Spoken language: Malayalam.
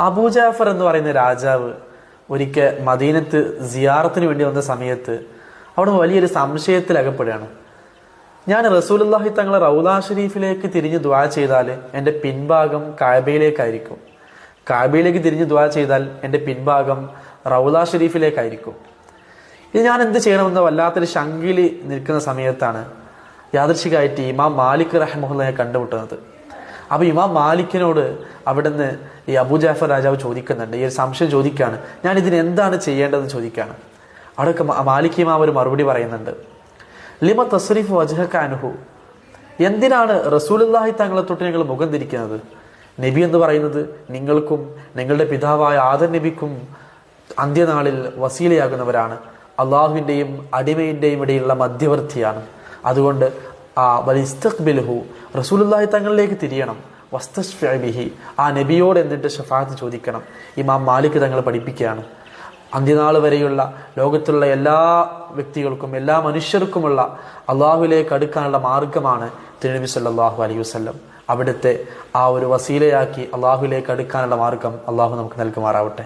അബൂജാഫർ എന്ന് പറയുന്ന രാജാവ് ഒരിക്കൽ മദീനത്ത് സിയാറത്തിന് വേണ്ടി വന്ന സമയത്ത് അവിടെ വലിയൊരു സംശയത്തിൽ അകപ്പെടുകയാണ് ഞാൻ റസൂലുള്ളാഹി തങ്ങളെ റൗലാ ഷരീഫിലേക്ക് തിരിഞ്ഞ് ദ്വാ ചെയ്താൽ എന്റെ പിൻഭാഗം കാബയിലേക്കായിരിക്കും. കാബയിലേക്ക് തിരിഞ്ഞ് ദ്വാ ചെയ്താൽ എന്റെ പിൻഭാഗം റൗലാ ഷരീഫിലേക്കായിരിക്കും. ഇത് ഞാൻ എന്ത് ചെയ്യണമെന്ന് വല്ലാത്തൊരു ശങ്കിലി നിൽക്കുന്ന സമയത്താണ് യാദൃശികമായിട്ട് ഇമാം മാലിക് റഹ്മുള്ളയെ കണ്ടുമുട്ടുന്നത്. അപ്പൊ ഇമാം മാലിക്കിനോട് അവിടുന്ന് ഈ അബൂ ജാഫർ രാജാവ് ചോദിക്കുന്നുണ്ട് ഈ ഒരു സംശയം ചോദിക്കുകയാണ് ഞാൻ ഇതിന് എന്താണ് ചെയ്യേണ്ടതെന്ന് ചോദിക്കുകയാണ് അവിടെയൊക്കെ മാലിക് ഇമാം ഒരു മറുപടി പറയുന്നുണ്ട്. ലിമ തസ്രീഫ് വജഹക്കാനുഹു എന്തിനാണ് റസൂലുള്ളാഹി തങ്ങളെ തൊട്ട് ഞങ്ങൾ മുഖം തിരിക്കുന്നത്? നബി എന്ന് പറയുന്നത് നിങ്ങൾക്കും നിങ്ങളുടെ പിതാവായ ആദർ നബിക്കും അന്ത്യനാളിൽ വസീലയാകുന്നവരാണ്. അള്ളാഹുവിന്റെയും അടിമയിന്റെയും ഇടയിലുള്ള മധ്യവർത്തിയാണ്. അതുകൊണ്ട് ആ റസൂലുള്ളാഹി തങ്ങളിലേക്ക് തിരിയണം. വസ്തഷ്ഫിഅബിഹി ആ നബിയോട് എന്നിട്ട് ഷഫാത്ത് ചോദിക്കണം. ഇമാം മാലിക് തങ്ങൾ പഠിപ്പിക്കുകയാണ്. അന്ത്യനാൾ വരെയുള്ള ലോകത്തുള്ള എല്ലാ വ്യക്തികൾക്കും എല്ലാ മനുഷ്യർക്കുമുള്ള അള്ളാഹുലേക്ക് അടുക്കാനുള്ള മാർഗമാണ് തിരുനബി സല്ലല്ലാഹു അലൈഹി വസല്ലം. അവിടുത്തെ ആ ഒരു വസീലയാക്കി അള്ളാഹുലേക്ക് അടുക്കാനുള്ള മാർഗം അള്ളാഹു നമുക്ക് നൽകുമാറാവട്ടെ.